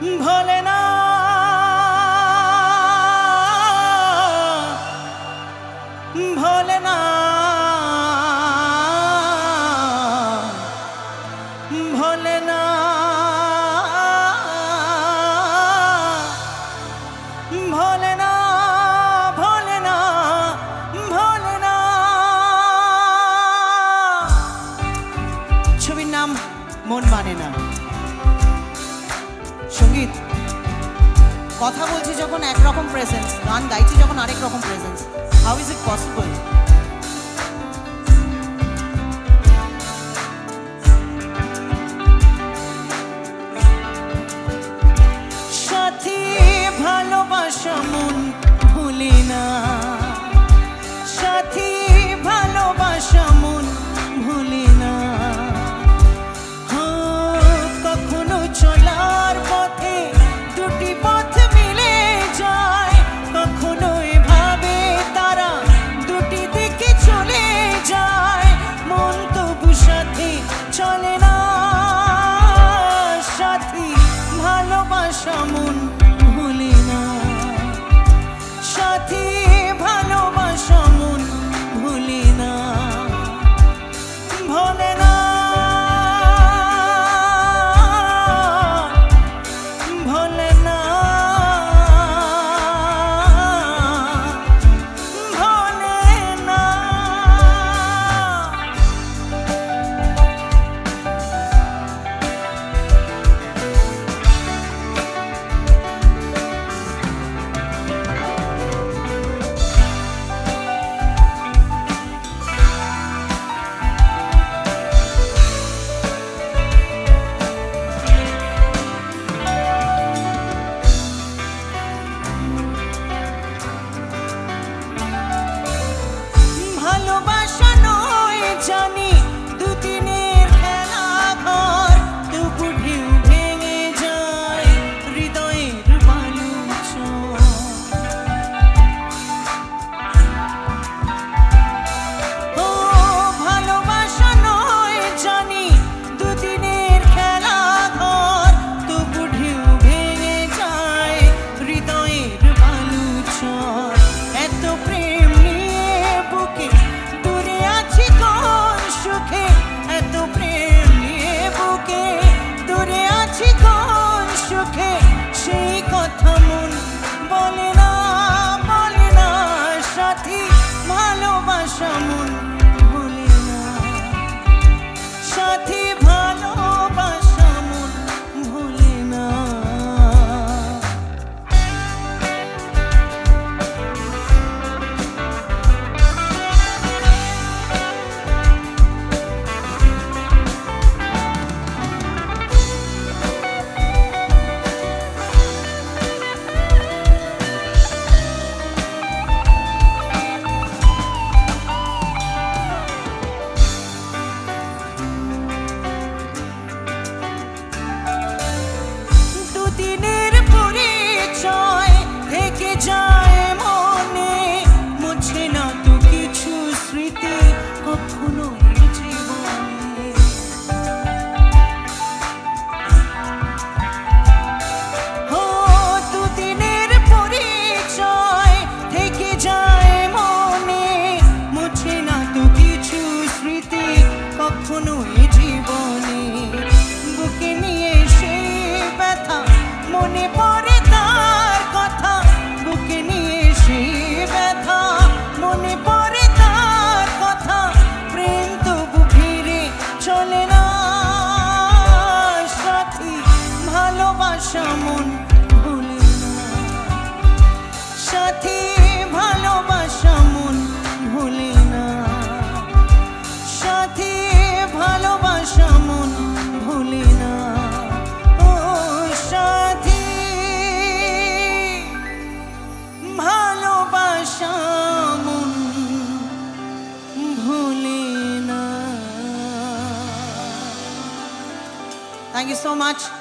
ভোলেনা ভোলেনা ভোলেনা ভোলেনা। ভোলেনা ভোলেনা ছবির নাম মন মানে না। সংগীত। কথা বলছি যখন একরকম প্রেজেন্স গান গাইছি যখন আরেক রকম presence how is it possible Thank you so much.